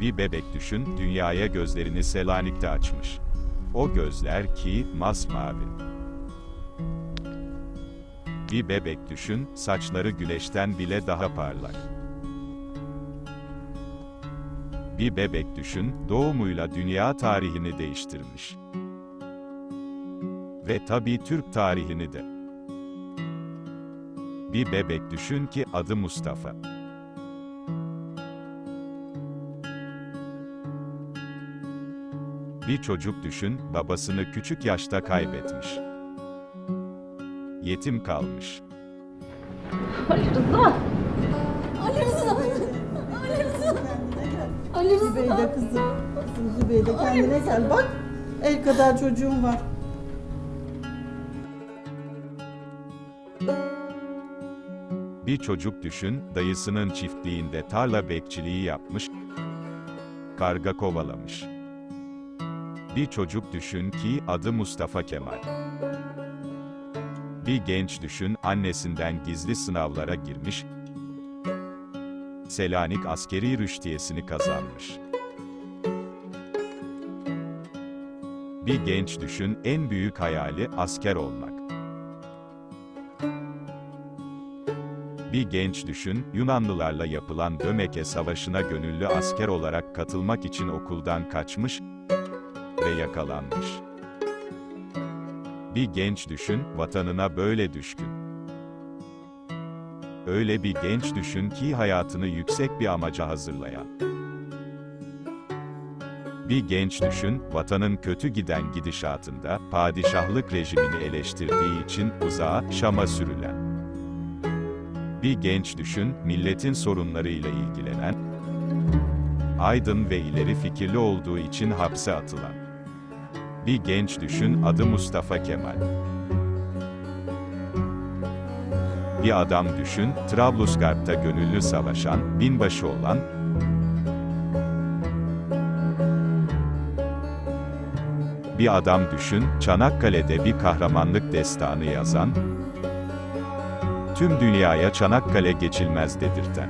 Bir bebek düşün, dünyaya gözlerini Selanik'te açmış. O gözler ki, masmavi. Bir bebek düşün, saçları güneşten bile daha parlak. Bir bebek düşün, doğumuyla dünya tarihini değiştirmiş. Ve tabii Türk tarihini de. Bir bebek düşün ki adı Mustafa. Bir çocuk düşün, babasını küçük yaşta kaybetmiş. Yetim kalmış. Ali Rıza. Ali Rıza. Ali Rıza. Ali Rıza. Zübeyde kızım. Kızım Zübeyde kendine gel bak. El kadar çocuğum var. Bir çocuk düşün, dayısının çiftliğinde tarla bekçiliği yapmış, karga kovalamış. Bir çocuk düşün ki adı Mustafa Kemal. Bir genç düşün, annesinden gizli sınavlara girmiş, Selanik askeri rüştiyesini kazanmış. Bir genç düşün, en büyük hayali asker olmak. Bir genç düşün, Yunanlılarla yapılan Dömeke Savaşı'na gönüllü asker olarak katılmak için okuldan kaçmış ve yakalanmış. Bir genç düşün, vatanına böyle düşkün. Öyle bir genç düşün ki hayatını yüksek bir amaca hazırlayan. Bir genç düşün, vatanın kötü giden gidişatında, padişahlık rejimini eleştirdiği için uzağa, Şam'a sürülen. Bir genç düşün, milletin sorunlarıyla ilgilenen, aydın ve ileri fikirli olduğu için hapse atılan. Bir genç düşün, adı Mustafa Kemal. Bir adam düşün, Trablusgarp'ta gönüllü savaşan, binbaşı olan, bir adam düşün, Çanakkale'de bir kahramanlık destanı yazan, tüm dünyaya Çanakkale geçilmez dedirten.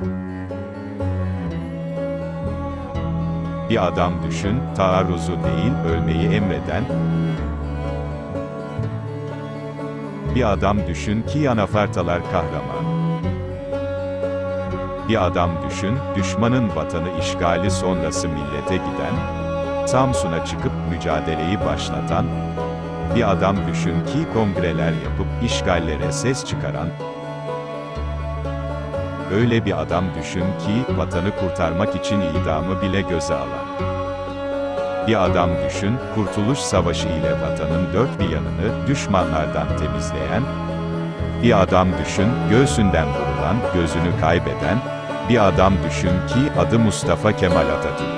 Bir adam düşün, taarruzu değil, ölmeyi emreden, bir adam düşün ki Yanafartalar kahraman. Bir adam düşün, düşmanın vatanı işgali sonrası millete giden, Samsun'a çıkıp mücadeleyi başlatan, bir adam düşün ki kongreler yapıp işgallere ses çıkaran, öyle bir adam düşün ki vatanı kurtarmak için idamı bile göze alan. Bir adam düşün, Kurtuluş Savaşı ile vatanın dört bir yanını düşmanlardan temizleyen, bir adam düşün, göğsünden vurulan, gözünü kaybeden, bir adam düşün ki adı Mustafa Kemal Atatürk.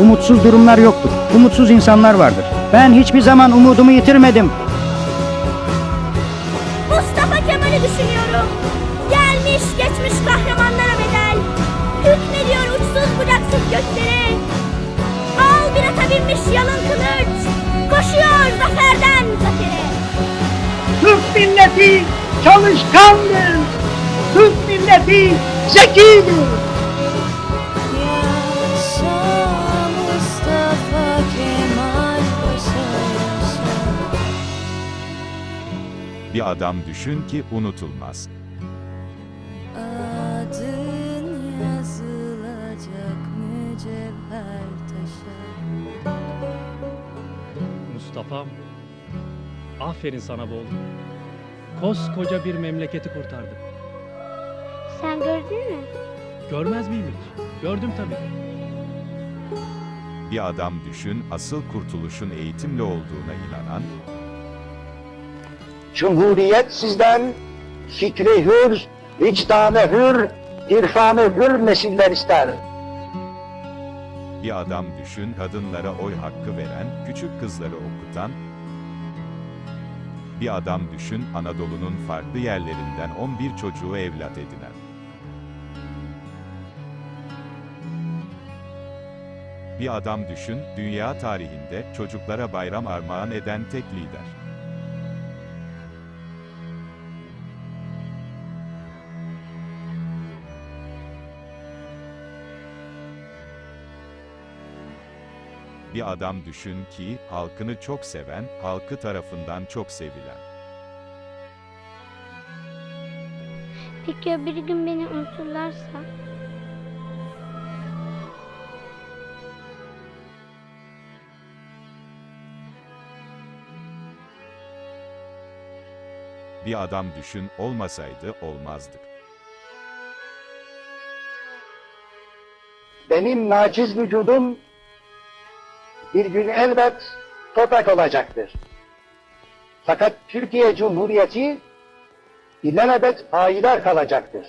Umutsuz durumlar yoktur. Umutsuz insanlar vardır. Ben hiçbir zaman umudumu yitirmedim. Geçmiş kahramanlara bedel. Hükmediyor uçsuz bucaksız göklere. Al bir ata binmiş yalın kılıç. Koşuyor zaferden zafere. Türk milleti çalışkandır. Türk milleti zekidir. Bir adam düşün ki unutulmaz. Mustafa'm, aferin sana oğlum. Koskoca bir memleketi kurtardın. Sen gördün mü? Görmez miyim hiç? Gördüm tabii. Bir adam düşün, asıl kurtuluşun eğitimle olduğuna inanan, Cumhuriyet sizden fikri hür, vicdanı hür, irfanı hür nesiller ister. Bir adam düşün, kadınlara oy hakkı veren, küçük kızları okutan, bir adam düşün, Anadolu'nun farklı yerlerinden 11 çocuğu evlat edinen. Bir adam düşün, dünya tarihinde çocuklara bayram armağan eden tek lider. Bir adam düşün ki, halkını çok seven, halkı tarafından çok sevilen. Peki ya bir gün beni unuturlarsa? Bir adam düşün, olmasaydı olmazdık. Benim naciz vücudum bir gün elbet toprak olacaktır. Fakat Türkiye Cumhuriyeti ilelebet payidar kalacaktır.